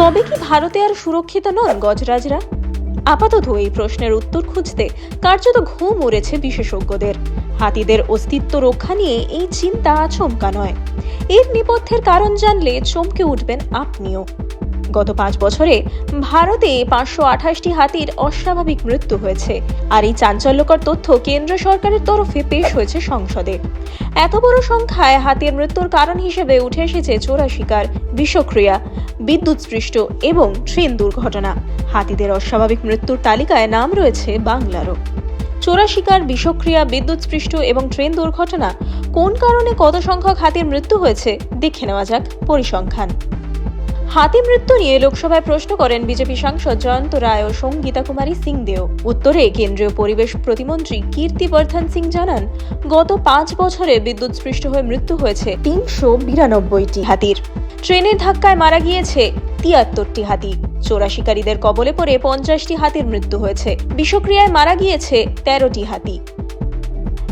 তবে কি ভারতে আর সুরক্ষিত নন গজরাজরা? আপাতত এই প্রশ্নের উত্তর খুঁজতে কার্যত ঘুম উড়েছে বিশেষজ্ঞদের। হাতিদের অস্তিত্ব রক্ষা নিয়ে এই চিন্তা আচমকা নয়। এর নেপথ্যের কারণ জানলে চমকে উঠবেন আপনিও। গত পাঁচ বছরে ভারতে পাঁচশো আঠাশটি হাতির অস্বাভাবিক মৃত্যু হয়েছে, আর এই চাঞ্চল্যকর তথ্য কেন্দ্র সরকারের তরফে পেশ হয়েছে সংসদে। এত বড় সংখ্যায় হাতির মৃত্যুর কারণ হিসেবে উঠে এসেছে চোরা শিকার বিষক্রিয়া বিদ্যুৎস্পৃষ্ট এবং ট্রেন দুর্ঘটনা। হাতিদের অস্বাভাবিক মৃত্যুর তালিকায় নাম রয়েছে বাংলারও। চোরা শিকার বিষক্রিয়া, বিদ্যুৎস্পৃষ্ট এবং ট্রেন দুর্ঘটনা, কোন কারণে কত সংখ্যক হাতির মৃত্যু হয়েছে, দেখে নেওয়া যাক পরিসংখ্যান। হাতি মৃত্যু নিয়ে লোকসভায় প্রশ্ন করেন বিজেপি সাংসদ জয়ন্ত রায় ও সঙ্গীতা কুমারী সিং দেও উত্তরে কেন্দ্রীয় পরিবেশ প্রতিমন্ত্রী কীর্তি কীর্তিবর্ধন সিং জানান, গত পাঁচ বছরে বিদ্যুৎস্পৃষ্ট হয়ে মৃত্যু হয়েছে তিনশো বিরানব্বইটি হাতির। ট্রেনের ধাক্কায় মারা গিয়েছে তিয়াত্তরটি হাতি। চোরা শিকারীদের কবলে পড়ে পঞ্চাশটি হাতির মৃত্যু হয়েছে। বিষক্রিয়ায় মারা গিয়েছে তেরোটি হাতি।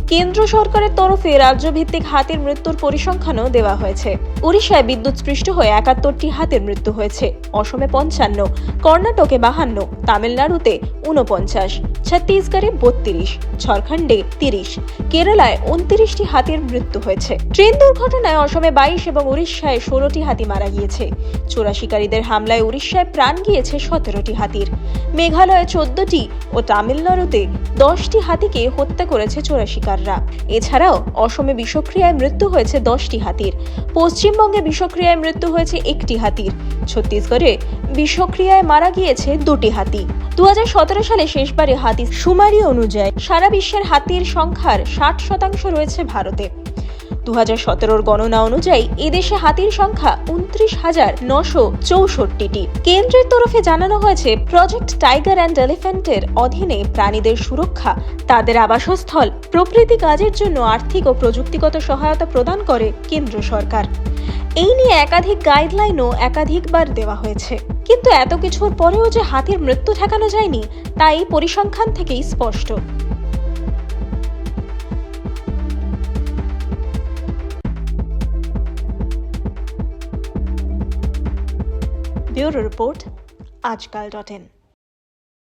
কেন্দ্র সরকারের তরফে রাজ্যভিত্তিক হাতির মৃত্যুর পরিসংখ্যানও দেওয়া হয়েছে। উড়িষ্যায় বিদ্যুৎস্পৃষ্ট হয়ে একাত্তরটি হাতির মৃত্যু হয়েছে। অসমে পঞ্চান্ন, কর্ণাটকে বাহান্ন, তামিলনাড়ুতে উনপঞ্চাশ ছত্তিশগড়ে বত্রিশ, ঝাড়খণ্ডে তিরিশ, কেরালায় উনত্রিশটি হাতির মৃত্যু হয়েছে। ট্রেন দুর্ঘটনায় অসমে বাইশ এবং উড়িষ্যায় ষোলোটি হাতি মারা গিয়েছে। চোরা শিকারীদের হামলায় উড়িষ্যায় প্রাণ গিয়েছে সতেরোটি হাতির। মেঘালয়ে চোদ্দটি ও তামিলনাড়ুতে দশটি হাতিকে হত্যা করেছে চোরা শিকাররা এছাড়াও অসমে বিষক্রিয়ায় মৃত্যু হয়েছে দশটি হাতির। পশ্চিমবঙ্গে বিষক্রিয়ায় মৃত্যু হয়েছে একটি হাতির। ছত্তিশগড়ে বিষক্রিয়ায় মারা গিয়েছে দুটি হাতি। দু সালে শেষবারে হাতি সুমারি অনুযায়ী সারা বিশ্বের হাতির সংখ্যার ষাট শতাংশ রয়েছে ভারতে। দু হাজার গণনা অনুযায়ী এদেশে হাতির সংখ্যা উনত্রিশ হাজার নশো চৌষট্টিটি। কেন্দ্রের তরফে জানানো হয়েছে, প্রজেক্ট টাইগার অ্যান্ড এলিফ্যান্টের অধীনে প্রাণীদের সুরক্ষা, তাদের আবাসস্থল প্রভৃতি কাজের জন্য আর্থিক ও প্রযুক্তিগত সহায়তা প্রদান করে কেন্দ্র সরকার। এই নিয়ে একাধিক গাইডলাইনও একাধিকবার দেওয়া হয়েছে। কিন্তু এত কিছুর পরেও যে হাতির মৃত্যু ঠেকানো যায়নি, তা এই পরিসংখ্যান থেকেই স্পষ্ট। Bureau report Aajkaal dot in.